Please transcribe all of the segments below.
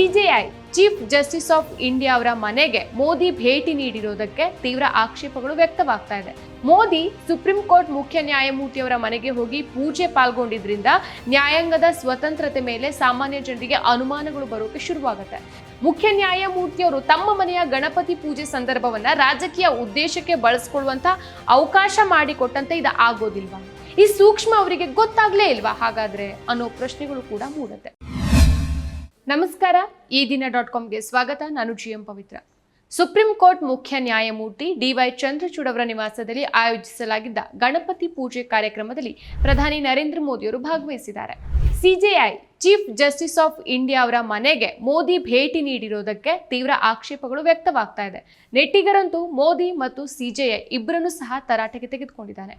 CJI chief justice of India ಅವರ ಮನೆಗೆ ಮೋದಿ ಭೇಟಿ ನೀಡಿರೋದಕ್ಕೆ ತೀವ್ರ ಆಕ್ಷೇಪಗಳು ವ್ಯಕ್ತವಾಗ್ತಾ ಇದೆ. ಮೋದಿ ಸುಪ್ರೀಂ ಕೋರ್ಟ್ ಮುಖ್ಯ ನ್ಯಾಯಮೂರ್ತಿಯವರ ಮನೆಗೆ ಹೋಗಿ ಪೂಜೆ ಪಾಲ್ಗೊಂಡಿದ್ರಿಂದ ನ್ಯಾಯಾಂಗದ ಸ್ವತಂತ್ರತೆ ಮೇಲೆ ಸಾಮಾನ್ಯ ಜನರಿಗೆ ಅನುಮಾನಗಳು ಬರೋಕೆ ಶುರುವಾಗುತ್ತೆ. ಮುಖ್ಯ ನ್ಯಾಯಮೂರ್ತಿಯವರು ತಮ್ಮ ಮನೆಯ ಗಣಪತಿ ಪೂಜೆ ಸಂದರ್ಭವನ್ನ ರಾಜಕೀಯ ಉದ್ದೇಶಕ್ಕೆ ಬಳಸ್ಕೊಳ್ಳುವಂತ ಅವಕಾಶ ಮಾಡಿಕೊಟ್ಟಂತೆ ಇದು ಆಗೋದಿಲ್ವಾ ಈ ಸೂಕ್ಷ್ಮ ಅವರಿಗೆ ಗೊತ್ತಾಗ್ಲೇ ಇಲ್ವಾ ಹಾಗಾದ್ರೆ ಅನ್ನೋ ಪ್ರಶ್ನೆಗಳು ಕೂಡ ಮೂಡುತ್ತೆ. ನಮಸ್ಕಾರ. ಈ ದಿನ ಡಾಟ್ ಕಾಮ್ಗೆ ಸ್ವಾಗತ. ನಾನು G M Pavithra. Supreme court ಮುಖ್ಯ ನ್ಯಾಯಮೂರ್ತಿ ಡಿವೈ ಚಂದ್ರಚೂಡ್ ಅವರ ನಿವಾಸದಲ್ಲಿ ಆಯೋಜಿಸಲಾಗಿದ್ದ ಗಣಪತಿ ಪೂಜೆ ಕಾರ್ಯಕ್ರಮದಲ್ಲಿ ಪ್ರಧಾನಿ ನರೇಂದ್ರ ಮೋದಿಯವರು ಭಾಗವಹಿಸಿದ್ದಾರೆ. CJI chief justice of India ಅವರ ಮನೆಗೆ ಮೋದಿ ಭೇಟಿ ನೀಡಿರೋದಕ್ಕೆ ತೀವ್ರ ಆಕ್ಷೇಪಗಳು ವ್ಯಕ್ತವಾಗ್ತಾ ಇದೆ. ನೆಟ್ಟಿಗರಂತೂ ಮೋದಿ ಮತ್ತು ಸಿಜೆಐ ಇಬ್ಬರನ್ನು ಸಹ ತರಾಟೆಗೆ ತೆಗೆದುಕೊಂಡಿದ್ದಾರೆ.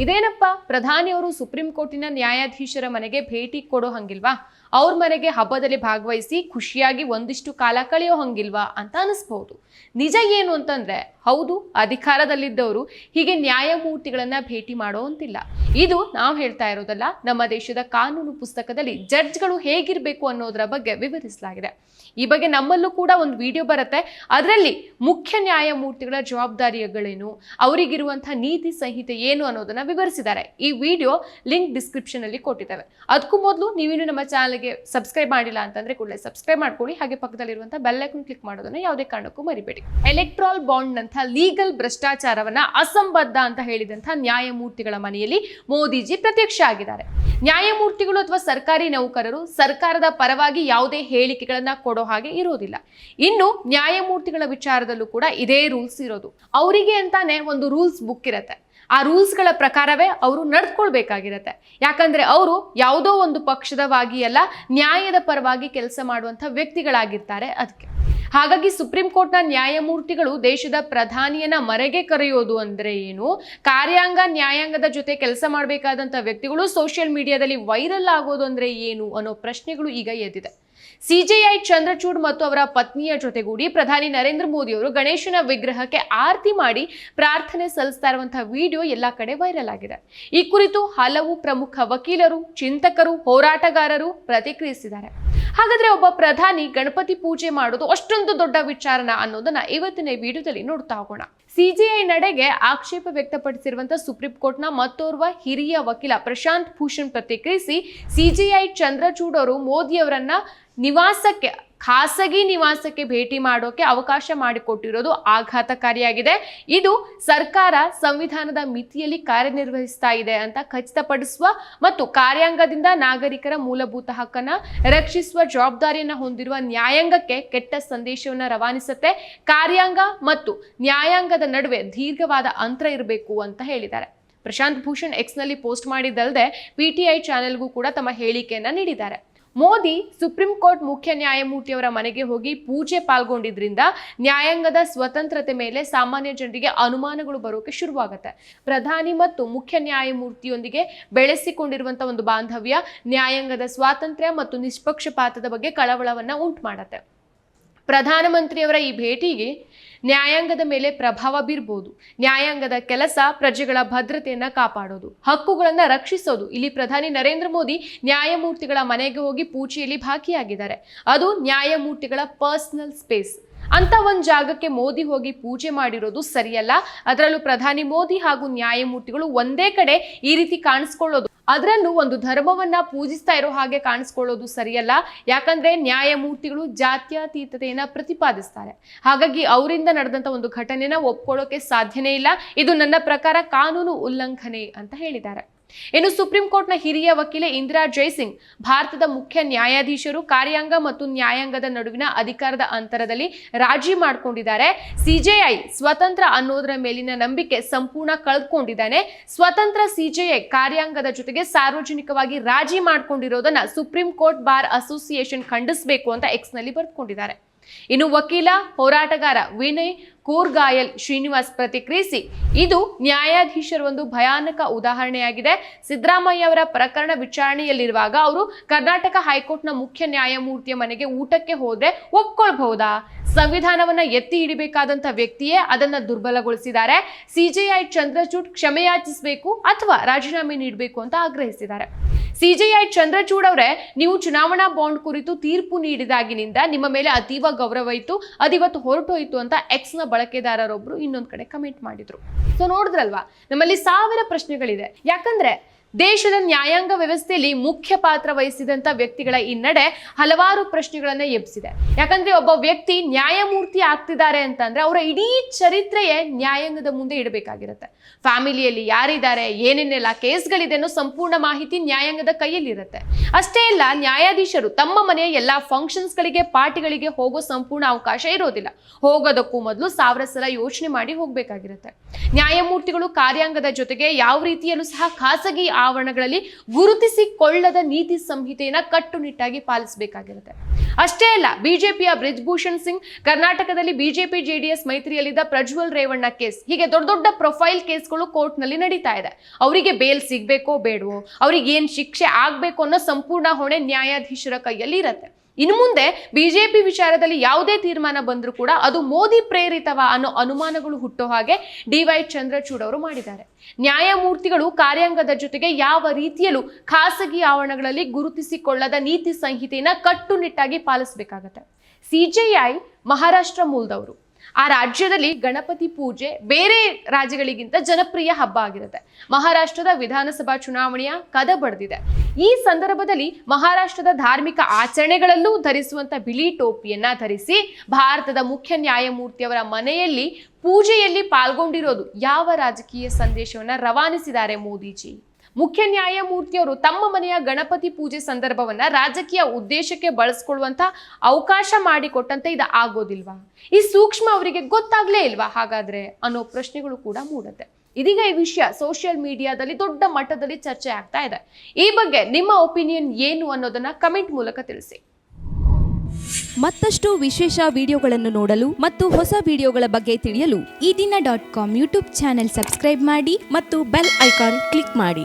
ಇದೇನಪ್ಪ? ಪ್ರಧಾನಿಯವರು ಸುಪ್ರೀಂ ಕೋರ್ಟಿನ ನ್ಯಾಯಾಧೀಶರ ಮನೆಗೆ ಭೇಟಿ ಕೊಡೋ ಹಂಗಿಲ್ವಾ? ಅವ್ರ ಮನೆಗೆ ಹಬ್ಬದಲ್ಲಿ ಭಾಗವಹಿಸಿ ಖುಷಿಯಾಗಿ ಒಂದಿಷ್ಟು ಕಾಲ ಕಳೆಯೋ ಹಂಗಿಲ್ವಾ ಅಂತ ಅನಿಸ್ಬಹುದು ನಿಜ ಏನು ಅಂತಂದ್ರೆ, ಹೌದು, ಅಧಿಕಾರದಲ್ಲಿದ್ದವರು ಹೀಗೆ ನ್ಯಾಯಮೂರ್ತಿಗಳನ್ನ ಭೇಟಿ ಮಾಡೋ ಅಂತಿಲ್ಲ. ಇದು ನಾವು ಹೇಳ್ತಾ ಇರೋದಲ್ಲ, ನಮ್ಮ ದೇಶದ ಕಾನೂನು ಪುಸ್ತಕದಲ್ಲಿ ಜಡ್ಜ್ಗಳು ಹೇಗಿರಬೇಕು ಅನ್ನೋದರ ಬಗ್ಗೆ ವಿವರಿಸಲಾಗಿದೆ. ಈ ಬಗ್ಗೆ ನಮ್ಮಲ್ಲೂ ಕೂಡ ಒಂದು ವಿಡಿಯೋ ಬರುತ್ತೆ. ಅದರಲ್ಲಿ ಮುಖ್ಯ ನ್ಯಾಯಮೂರ್ತಿಗಳ ಜವಾಬ್ದಾರಿಗಳೇನು ಅವರಿಗಿರುವಂತಹ ನೀತಿ ಸಂಹಿತೆ ಏನು ಅನ್ನೋದನ್ನ ವಿವರಿಸಿದ್ದಾರೆ. ಈ ವಿಡಿಯೋ ಲಿಂಕ್ ಡಿಸ್ಕ್ರಿಪ್ಷನ್ ಅಲ್ಲಿ ಕೊಟ್ಟಿದ್ದೇವೆ. ಅದಕ್ಕೂ ಮೊದಲು ನೀವಿನ್ನು ನಮ್ಮ ಚಾನಲ್ಗೆ ಸಬ್ಸ್ಕ್ರೈಬ್ ಮಾಡಿಲ್ಲ ಅಂತಂದ್ರೆ ಕೂಡಲೇ ಸಬ್ಸ್ಕ್ರೈಬ್ ಮಾಡ್ಕೊಳ್ಳಿ. ಹಾಗೆ ಪಕ್ಕದಲ್ಲಿರುವಂತಹ ಬೆಲ್ ಐಕನ್ ಕ್ಲಿಕ್ ಮಾಡೋದನ್ನ ಯಾವುದೇ ಕಾರಣಕ್ಕೂ ಮರಿಬೇಡಿ. ಎಲೆಕ್ಟ್ರಾಲ್ ಬಾಂಡ್ ನಂತಹ ಲೀಗಲ್ ಭ್ರಷ್ಟಾಚಾರವನ್ನ ಅಸಂಬದ್ಧ ಅಂತ ಹೇಳಿದಂತಹ ನ್ಯಾಯಮೂರ್ತಿಗಳ ಮನೆಯಲ್ಲಿ ಮೋದಿಜಿ ಪ್ರತ್ಯಕ್ಷ ಆಗಿದ್ದಾರೆ. ನ್ಯಾಯಮೂರ್ತಿಗಳು ಅಥವಾ ಸರ್ಕಾರಿ ನೌಕರರು ಸರ್ಕಾರದ ಪರವಾಗಿ ಯಾವುದೇ ಹೇಳಿಕೆಗಳನ್ನ ಕೊಡೋ ಹಾಗೆ ಇರೋದಿಲ್ಲ. ಇನ್ನು ನ್ಯಾಯಮೂರ್ತಿಗಳ ವಿಚಾರದಲ್ಲೂ ಕೂಡ ಇದೇ ರೂಲ್ಸ್ ಇರೋದು. ಅವರಿಗೆ ಅಂತಾನೆ ಒಂದು ರೂಲ್ಸ್ ಬುಕ್ ಇರತ್ತೆ. ಆ ರೂಲ್ಸ್ಗಳ ಪ್ರಕಾರವೇ ಅವರು ನಡ್ಕೊಳ್ಬೇಕಾಗಿರತ್ತೆ. ಯಾಕಂದ್ರೆ ಅವರು ಯಾವುದೋ ಒಂದು ಪಕ್ಷದವಾಗಿ ಅಲ್ಲ, ನ್ಯಾಯದ ಪರವಾಗಿ ಕೆಲಸ ಮಾಡುವಂಥ ವ್ಯಕ್ತಿಗಳಾಗಿರ್ತಾರೆ ಅದಕ್ಕೆ ಹಾಗಾಗಿ ಸುಪ್ರೀಂ ಕೋರ್ಟ್ನ ನ್ಯಾಯಮೂರ್ತಿಗಳು ದೇಶದ ಪ್ರಧಾನಿಯನ್ನ ಮರೆಗೆ ಕರೆಯೋದು ಅಂದ್ರೆ ಏನು, ಕಾರ್ಯಾಂಗ ನ್ಯಾಯಾಂಗದ ಜೊತೆ ಕೆಲಸ ಮಾಡಬೇಕಾದಂಥ ವ್ಯಕ್ತಿಗಳು ಸೋಷಿಯಲ್ ಮೀಡಿಯಾದಲ್ಲಿ ವೈರಲ್ ಆಗೋದು ಅಂದರೆ ಏನು ಅನ್ನೋ ಪ್ರಶ್ನೆಗಳು ಈಗ ಎದ್ದಿದೆ. ಸಿಜೆಐ ಚಂದ್ರಚೂಡ್ ಮತ್ತು ಅವರ ಪತ್ನಿಯ ಜೊತೆಗೂಡಿ ಪ್ರಧಾನಿ ನರೇಂದ್ರ ಮೋದಿ ಅವರು ಗಣೇಶನ ವಿಗ್ರಹಕ್ಕೆ ಆರತಿ ಮಾಡಿ ಪ್ರಾರ್ಥನೆ ಸಲ್ಲಿಸ್ತಾ ಇರುವಂತಹ ವಿಡಿಯೋ ಎಲ್ಲ ಕಡೆ ವೈರಲ್ ಆಗಿದೆ. ಈ ಕುರಿತು ಹಲವು ಪ್ರಮುಖ ವಕೀಲರು, ಚಿಂತಕರು, ಹೋರಾಟಗಾರರು ಪ್ರತಿಕ್ರಿಯಿಸಿದ್ದಾರೆ. ಹಾಗಾದ್ರೆ ಒಬ್ಬ ಪ್ರಧಾನಿ ಗಣಪತಿ ಪೂಜೆ ಮಾಡೋದು ಅಷ್ಟೊಂದು ದೊಡ್ಡ ವಿಚಾರನ ಅನ್ನೋದನ್ನ ಇವತ್ತಿನ ವಿಡಿಯೋದಲ್ಲಿ ನೋಡ್ತಾ ಹೋಗೋಣ. ಸಿಜೆಐ ನಡೆಗೆ ಆಕ್ಷೇಪ ವ್ಯಕ್ತಪಡಿಸಿರುವಂತಹ ಸುಪ್ರೀಂ ಕೋರ್ಟ್ನ ಮತ್ತೋರ್ವ ಹಿರಿಯ ವಕೀಲ ಪ್ರಶಾಂತ್ ಭೂಷಣ್ ಪ್ರತಿಕ್ರಿಯಿಸಿ, ಸಿಜೆಐ ಚಂದ್ರಚೂಡ್ ಅವರು ಮೋದಿ ಅವರನ್ನ ನಿವಾಸಕ್ಕೆ, ಖಾಸಗಿ ನಿವಾಸಕ್ಕೆ ಭೇಟಿ ಮಾಡೋಕೆ ಅವಕಾಶ ಮಾಡಿಕೊಟ್ಟಿರೋದು ಆಘಾತಕಾರಿಯಾಗಿದೆ. ಇದು ಸರ್ಕಾರ ಸಂವಿಧಾನದ ಮಿತಿಯಲ್ಲಿ ಕಾರ್ಯನಿರ್ವಹಿಸ್ತಾ ಇದೆ ಅಂತ ಖಚಿತಪಡಿಸುವ ಮತ್ತು ಕಾರ್ಯಾಂಗದಿಂದ ನಾಗರಿಕರ ಮೂಲಭೂತ ಹಕ್ಕನ್ನ ರಕ್ಷಿಸುವ ಜವಾಬ್ದಾರಿಯನ್ನ ಹೊಂದಿರುವ ನ್ಯಾಯಾಂಗಕ್ಕೆ ಕೆಟ್ಟ ಸಂದೇಶವನ್ನ ರವಾನಿಸುತ್ತೆ. ಕಾರ್ಯಾಂಗ ಮತ್ತು ನ್ಯಾಯಾಂಗದ ನಡುವೆ ದೀರ್ಘವಾದ ಅಂತರ ಇರಬೇಕು ಅಂತ ಹೇಳಿದ್ದಾರೆ. ಪ್ರಶಾಂತ್ ಭೂಷಣ್ ಎಕ್ಸ್ನಲ್ಲಿ ಪೋಸ್ಟ್ ಮಾಡಿದ್ದಲ್ಲದೆ ಪಿಟಿಐ ಚಾನೆಲ್ಗೂ ಕೂಡ ತಮ್ಮ ಹೇಳಿಕೆಯನ್ನು ನೀಡಿದ್ದಾರೆ. ಮೋದಿ ಸುಪ್ರೀಂ ಕೋರ್ಟ್ ಮುಖ್ಯ ನ್ಯಾಯಮೂರ್ತಿಯವರ ಮನೆಗೆ ಹೋಗಿ ಪೂಜೆ ಪಾಲ್ಗೊಂಡಿದ್ರಿಂದ ನ್ಯಾಯಾಂಗದ ಸ್ವತಂತ್ರತೆ ಮೇಲೆ ಸಾಮಾನ್ಯ ಜನರಿಗೆ ಅನುಮಾನಗಳು ಬರೋಕೆ ಶುರುವಾಗುತ್ತೆ. ಪ್ರಧಾನಿ ಮತ್ತು ಮುಖ್ಯ ನ್ಯಾಯಮೂರ್ತಿಯೊಂದಿಗೆ ಬೆಳೆಸಿಕೊಂಡಿರುವಂತಹ ಒಂದು ಬಾಂಧವ್ಯ ನ್ಯಾಯಾಂಗದ ಸ್ವಾತಂತ್ರ್ಯ ಮತ್ತು ನಿಷ್ಪಕ್ಷಪಾತದ ಬಗ್ಗೆ ಕಳವಳವನ್ನ ಉಂಟು ಮಾಡುತ್ತೆ. ಪ್ರಧಾನಮಂತ್ರಿಯವರ ಈ ಭೇಟಿಗೆ ನ್ಯಾಯಾಂಗದ ಮೇಲೆ ಪ್ರಭಾವ ಬೀರ್ಬೋದು. ನ್ಯಾಯಾಂಗದ ಕೆಲಸ ಪ್ರಜೆಗಳ ಭದ್ರತೆಯನ್ನ ಕಾಪಾಡೋದು, ಹಕ್ಕುಗಳನ್ನ ರಕ್ಷಿಸೋದು. ಇಲ್ಲಿ ಪ್ರಧಾನಿ ನರೇಂದ್ರ ಮೋದಿ ನ್ಯಾಯಮೂರ್ತಿಗಳ ಮನೆಗೆ ಹೋಗಿ ಪೂಜೆಯಲ್ಲಿ ಭಾಗಿಯಾಗಿದ್ದಾರೆ. ಅದು ನ್ಯಾಯಮೂರ್ತಿಗಳ ಪರ್ಸನಲ್ ಸ್ಪೇಸ್. ಅಂತ ಒಂದು ಜಾಗಕ್ಕೆ ಮೋದಿ ಹೋಗಿ ಪೂಜೆ ಮಾಡಿರೋದು ಸರಿಯಲ್ಲ. ಅದರಲ್ಲೂ ಪ್ರಧಾನಿ ಮೋದಿ ಹಾಗೂ ನ್ಯಾಯಮೂರ್ತಿಗಳು ಒಂದೇ ಕಡೆ ಈ ರೀತಿ ಕಾಣಿಸ್ಕೊಳ್ಳೋದು. ಅದರಲ್ಲೂ ಒಂದು ಧರ್ಮವನ್ನ ಪೂಜಿಸ್ತಾ ಇರೋ ಹಾಗೆ ಕಾಣಿಸ್ಕೊಳ್ಳೋದು ಸರಿಯಲ್ಲ. ಯಾಕಂದ್ರೆ ನ್ಯಾಯಮೂರ್ತಿಗಳು ಜಾತ್ಯತೀತತೆಯನ್ನ ಪ್ರತಿಪಾದಿಸ್ತಾರೆ. ಹಾಗಾಗಿ ಅವರಿಂದ ನಡೆದಂತ ಒಂದು ಘಟನೆನ ಒಪ್ಕೊಳ್ಳೋಕೆ ಸಾಧ್ಯನೇ ಇಲ್ಲ. ಇದು ನನ್ನ ಪ್ರಕಾರ ಕಾನೂನು ಉಲ್ಲಂಘನೆ ಅಂತ ಹೇಳಿದ್ದಾರೆ. ಇನ್ನು ಸುಪ್ರೀಂ ಕೋರ್ಟ್ನ ಹಿರಿಯ ವಕೀಲೆ ಇಂದಿರಾ ಜೈಸಿಂಗ್ ಭಾರತದ ಮುಖ್ಯ ನ್ಯಾಯಾಧೀಶರು, ಕಾರ್ಯಾಂಗ ಮತ್ತು ನ್ಯಾಯಾಂಗದ ನಡುವಿನ ಅಧಿಕಾರದ ಅಂತರದಲ್ಲಿ ರಾಜಿ ಮಾಡಿಕೊಂಡಿದ್ದಾರೆ. ಸಿಜೆಐ ಸ್ವತಂತ್ರ ಅನ್ನೋದರ ಮೇಲಿನ ನಂಬಿಕೆ ಸಂಪೂರ್ಣ ಕಳೆದುಕೊಂಡಿದ್ದಾನೆ ಸ್ವತಂತ್ರ ಸಿಜೆಐ ಕಾರ್ಯಾಂಗದ ಜೊತೆಗೆ ಸಾರ್ವಜನಿಕವಾಗಿ ರಾಜಿ ಮಾಡ್ಕೊಂಡಿರೋದನ್ನ ಸುಪ್ರೀಂ ಕೋರ್ಟ್ ಬಾರ್ ಅಸೋಸಿಯೇಷನ್ ಖಂಡಿಸಬೇಕು ಅಂತ ಎಕ್ಸ್ನಲ್ಲಿ ಬರ್ಕೊಂಡಿದ್ದಾರೆ ಇನ್ನು ವಕೀಲ, ಹೋರಾಟಗಾರ ವಿನಯ್ ಕೂರ್ಗಾಯಲ್ ಶ್ರೀನಿವಾಸ್ ಪ್ರತಿಕ್ರಿಯಿಸಿ. ಇದು ನ್ಯಾಯಾಧೀಶರ ಒಂದು ಭಯಾನಕ ಉದಾಹರಣೆಯಾಗಿದೆ. ಸಿದ್ದರಾಮಯ್ಯ ಅವರ ಪ್ರಕರಣ ವಿಚಾರಣೆಯಲ್ಲಿರುವಾಗ ಅವರು ಕರ್ನಾಟಕ ಹೈಕೋರ್ಟ್ನ ಮುಖ್ಯ ನ್ಯಾಯಮೂರ್ತಿಯ ಮನೆಗೆ ಊಟಕ್ಕೆ ಹೋದ್ರೆ ಒಪ್ಕೊಳ್ಬಹುದಾ? ಸಂವಿಧಾನವನ್ನ ಎತ್ತಿ ಹಿಡಿಬೇಕಾದಂತ ವ್ಯಕ್ತಿಯೇ ಅದನ್ನ ದುರ್ಬಲಗೊಳಿಸಿದ್ದಾರೆ. ಸಿಜೆಐ ಚಂದ್ರಚೂಡ್ ಕ್ಷಮೆಯಾಚಿಸಬೇಕು ಅಥವಾ ರಾಜೀನಾಮೆ ನೀಡಬೇಕು ಅಂತ ಆಗ್ರಹಿಸಿದ್ದಾರೆ. ಸಿಜೆಐ ಚಂದ್ರಚೂಡ್ ಅವರೇ, ನೀವು ಚುನಾವಣಾ ಬಾಂಡ್ ಕುರಿತು ತೀರ್ಪು ನೀಡಿದಾಗಿನಿಂದ ನಿಮ್ಮ ಮೇಲೆ ಅತೀವ ಗೌರವ ಇತ್ತು, ಅದಿವತ್ತು ಹೊರಟೋಯ್ತು ಅಂತ ಎಕ್ಸ್ನ ಬಳಕೆದಾರರೊಬ್ರು ಇನ್ನೊಂದ್ ಕಡೆ ಕಮೆಂಟ್ ಮಾಡಿದ್ರು. ಸೊ ನೋಡಿದ್ರಲ್ವಾ, ನಮ್ಮಲ್ಲಿ ಸಾವಿರ ಪ್ರಶ್ನೆಗಳಿದೆ. ಯಾಕಂದ್ರೆ ದೇಶದ ನ್ಯಾಯಾಂಗ ವ್ಯವಸ್ಥೆಯಲ್ಲಿ ಮುಖ್ಯ ಪಾತ್ರ ವಹಿಸಿದಂತ ವ್ಯಕ್ತಿಗಳ ಈ ನಡೆ ಹಲವಾರು ಪ್ರಶ್ನೆಗಳನ್ನ ಎಬ್ಸಿದೆ ಯಾಕಂದ್ರೆ ಒಬ್ಬ ವ್ಯಕ್ತಿ ನ್ಯಾಯಮೂರ್ತಿ ಆಗ್ತಿದ್ದಾರೆ ಅಂತಂದ್ರೆ ಅವರ ಇಡೀ ಚರಿತ್ರೆಯೇ ನ್ಯಾಯಾಂಗದ ಮುಂದೆ ಇಡಬೇಕಾಗಿರುತ್ತೆ. ಫ್ಯಾಮಿಲಿಯಲ್ಲಿ ಯಾರಿದ್ದಾರೆ ಏನೇನೆಲ್ಲ ಕೇಸ್ಗಳಿದೆ ಅನ್ನೋ ಸಂಪೂರ್ಣ ಮಾಹಿತಿ ನ್ಯಾಯಾಂಗದ ಕೈಯಲ್ಲಿರುತ್ತೆ. ಅಷ್ಟೇ ಅಲ್ಲ, ನ್ಯಾಯಾಧೀಶರು ತಮ್ಮ ಮನೆಯ ಎಲ್ಲಾ ಫಂಕ್ಷನ್ಸ್ಗಳಿಗೆ ಪಾರ್ಟಿಗಳಿಗೆ ಹೋಗೋ ಸಂಪೂರ್ಣ ಅವಕಾಶ ಇರೋದಿಲ್ಲ. ಹೋಗೋದಕ್ಕೂ ಮೊದಲು ಸಾವಿರ ಸಲ ಯೋಚನೆ ಮಾಡಿ ಹೋಗ್ಬೇಕಾಗಿರುತ್ತೆ. ನ್ಯಾಯಮೂರ್ತಿಗಳು ಕಾರ್ಯಾಂಗದ ಜೊತೆಗೆ ಯಾವ ರೀತಿಯಲ್ಲೂ ಸಹ ಖಾಸಗಿ ಆವರಣಗಳಲ್ಲಿ ಗುರುತಿಸಿಕೊಳ್ಳದ ನೀತಿ ಸಂಹಿತೆಯನ್ನು ಕಟ್ಟುನಿಟ್ಟಾಗಿ ಪಾಲಿಸಬೇಕಾಗಿರುತ್ತೆ. ಅಷ್ಟೇ ಅಲ್ಲ, ಬಿಜೆಪಿಯ ಬ್ರಿಜ್ಭೂಷಣ್ ಸಿಂಗ್ ಕರ್ನಾಟಕದಲ್ಲಿ ಬಿಜೆಪಿ ಜೆಡಿಎಸ್ ಮೈತ್ರಿಯಲ್ಲಿದ್ದ ಪ್ರಜ್ವಲ್ ರೇವಣ್ಣ ಕೇಸ್, ಹೀಗೆ ದೊಡ್ಡ ದೊಡ್ಡ ಪ್ರೊಫೈಲ್ ಕೇಸ್ಗಳು ಕೋರ್ಟ್ನಲ್ಲಿ ನಡೀತಾ ಇದೆ. ಅವರಿಗೆ ಬೇಲ್ ಸಿಗ್ಬೇಕೋ ಬೇಡವೋ, ಅವರಿಗೆ ಏನು ಶಿಕ್ಷೆ ಆಗ್ಬೇಕು ಅನ್ನೋ ಸಂಪೂರ್ಣ ಹೊಣೆ ನ್ಯಾಯಾಧೀಶರ ಕೈಯಲ್ಲಿ ಇರತ್ತೆ ಇನ್ನು ಮುಂದೆ ಬಿಜೆಪಿ ವಿಚಾರದಲ್ಲಿ ಯಾವುದೇ ತೀರ್ಮಾನ ಬಂದರೂ ಕೂಡ ಅದು ಮೋದಿ ಪ್ರೇರಿತವ ಅನ್ನೋ ಅನುಮಾನಗಳು ಹುಟ್ಟೋ ಹಾಗೆ ಡಿ ವೈ ಚಂದ್ರಚೂಡ್ ಅವರು ಮಾಡಿದ್ದಾರೆ. ನ್ಯಾಯಮೂರ್ತಿಗಳು ಕಾರ್ಯಾಂಗದ ಜೊತೆಗೆ ಯಾವ ರೀತಿಯಲ್ಲೂ ಖಾಸಗಿ ಆವರಣಗಳಲ್ಲಿ ಗುರುತಿಸಿಕೊಳ್ಳದ ನೀತಿ ಸಂಹಿತೆಯನ್ನು ಕಟ್ಟುನಿಟ್ಟಾಗಿ ಪಾಲಿಸಬೇಕಾಗತ್ತೆ. ಸಿಜೆಐ ಮಹಾರಾಷ್ಟ್ರ ಮೂಲದವರು. ಆ ರಾಜ್ಯದಲ್ಲಿ ಗಣಪತಿ ಪೂಜೆ ಬೇರೆ ರಾಜ್ಯಗಳಿಗಿಂತ ಜನಪ್ರಿಯ ಹಬ್ಬ ಆಗಿರುತ್ತೆ. ಮಹಾರಾಷ್ಟ್ರದ ವಿಧಾನಸಭಾ ಚುನಾವಣೆಯ ಕದ ಬಡ್ದಿದೆ. ಈ ಸಂದರ್ಭದಲ್ಲಿ ಮಹಾರಾಷ್ಟ್ರದ ಧಾರ್ಮಿಕ ಆಚರಣೆಗಳಲ್ಲೂ ಧರಿಸುವಂತ ಬಿಳಿ ಟೋಪಿಯನ್ನ ಧರಿಸಿ ಭಾರತದ ಮುಖ್ಯ ನ್ಯಾಯಮೂರ್ತಿಯವರ ಮನೆಯಲ್ಲಿ ಪೂಜೆಯಲ್ಲಿ ಪಾಲ್ಗೊಂಡಿರೋದು ಯಾವ ರಾಜಕೀಯ ಸಂದೇಶವನ್ನ ರವಾನಿಸಿದ್ದಾರೆ ಮೋದಿಜಿ? ಮುಖ್ಯ ನ್ಯಾಯಮೂರ್ತಿಯವರು ತಮ್ಮ ಮನೆಯ ಗಣಪತಿ ಪೂಜೆ ಸಂದರ್ಭವನ್ನ ರಾಜಕೀಯ ಉದ್ದೇಶಕ್ಕೆ ಬಳಸ್ಕೊಳ್ಳುವಂತ ಅವಕಾಶ ಮಾಡಿಕೊಟ್ಟಂತೆ ಇದು ಆಗೋದಿಲ್ವಾ? ಈ ಸೂಕ್ಷ್ಮ ಅವರಿಗೆ ಗೊತ್ತಾಗ್ಲೇ ಇಲ್ವಾ? ಹಾಗಾದ್ರೆ ಅನ್ನೋ ಪ್ರಶ್ನೆಗಳು ಕೂಡ ಮೂಡುತ್ತೆ. ಇದೀಗ ಈ ವಿಷಯ ಸೋಷಿಯಲ್ ಮೀಡಿಯಾದಲ್ಲಿ ದೊಡ್ಡ ಮಟ್ಟದಲ್ಲಿ ಚರ್ಚೆ ಆಗ್ತಾ ಇದೆ. ಈ ಬಗ್ಗೆ ನಿಮ್ಮ ಒಪಿನಿಯನ್ ಏನು ಅನ್ನೋದನ್ನ ಕಮೆಂಟ್ ಮೂಲಕ ತಿಳಿಸಿ. ಮತ್ತಷ್ಟು ವಿಶೇಷ ವಿಡಿಯೋಗಳನ್ನು ನೋಡಲು ಮತ್ತು ಹೊಸ ವಿಡಿಯೋಗಳ ಬಗ್ಗೆ ತಿಳಿಯಲು ಈ ದಿನ dot com YouTube channel subscribe ಮಾಡಿ ಮತ್ತು ಬೆಲ್ ಐಕಾನ್ ಕ್ಲಿಕ್ ಮಾಡಿ.